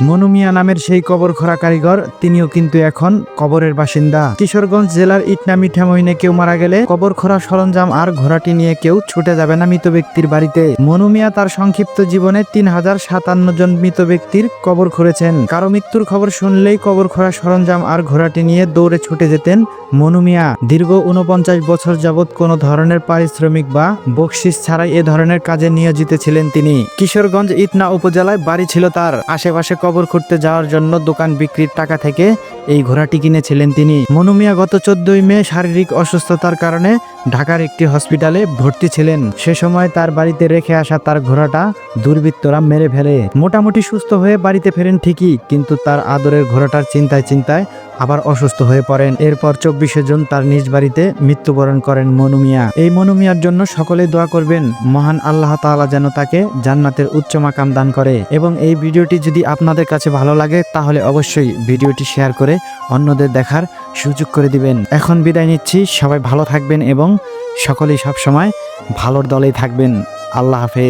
মনু মিয়া নামের সেই কবর খোঁড়া কারিগর, তিনিও কিন্তু এখন কবরের বাসিন্দা। কিশোরগঞ্জ জেলার ইটনা মিঠা মহিনে কেউ মারা গেলে কবর খোঁড়া সরঞ্জাম আর ঘোড়াটি নিয়ে কেউ ছুটে যাবে না মৃত ব্যক্তির বাড়িতে। মনু মিয়া তার সংক্ষিপ্ত জীবনে তিন হাজার সাতান্ন জন মৃত ব্যক্তির কবর খুঁড়েছেন। কারও মৃত্যুর খবর শুনলেই কবর খোঁড়া সরঞ্জাম আর ঘোড়াটি নিয়ে দৌড়ে ছুটে যেতেন মনু মিয়া দীর্ঘ উনপঞ্চাশ বছর যাবৎ কোনো ধরনের পারিশ্রমিক বা বকশিস ছাড়াই এ ধরনের কাজে নিয়োজিত ছিলেন তিনি। কিশোরগঞ্জ ইটনা উপজেলায় বাড়ি ছিল তার। আশেপাশে কবর খুঁড়তে যাওয়ার জন্য দোকান বিক্রির টাকা থেকে এই ঘোড়াটি কিনেছিলেন তিনি। মনুমিয়া গত চোদ্দই মে শারীরিক অসুস্থতার কারণে ঢাকার একটি হসপিটালে ভর্তি ছিলেন। সে সময় তার বাড়িতে রেখে আসা তার ঘোড়াটা দুর্বৃত্তরা মেরে ফেলে। মোটামুটি সুস্থ হয়ে বাড়িতে ফেরেন ঠিকই, কিন্তু তার আদরের ঘোড়াটার চিন্তায় চিন্তায় আবার অসুস্থ হয়ে পড়েন। এরপর চব্বিশে জুন তার নিজ বাড়িতে মৃত্যুবরণ করেন মনু মিয়া। এই মনু মিয়ার জন্য সকলে দোয়া করবেন, মহান আল্লাহ তাআলা যেন তাকে জান্নাতের উচ্চ মাকাম দান করে। এবং এই ভিডিওটি যদি আপনাদের কাছে ভালো লাগে, তাহলে অবশ্যই ভিডিওটি শেয়ার করে অন্যদের দেখার সুযোগ করে দিবেন। এখন বিদায় নিচ্ছি, সবাই ভালো থাকবেন এবং সকলেই সবসময় ভালোর দলেই থাকবেন। আল্লাহ হাফেজ।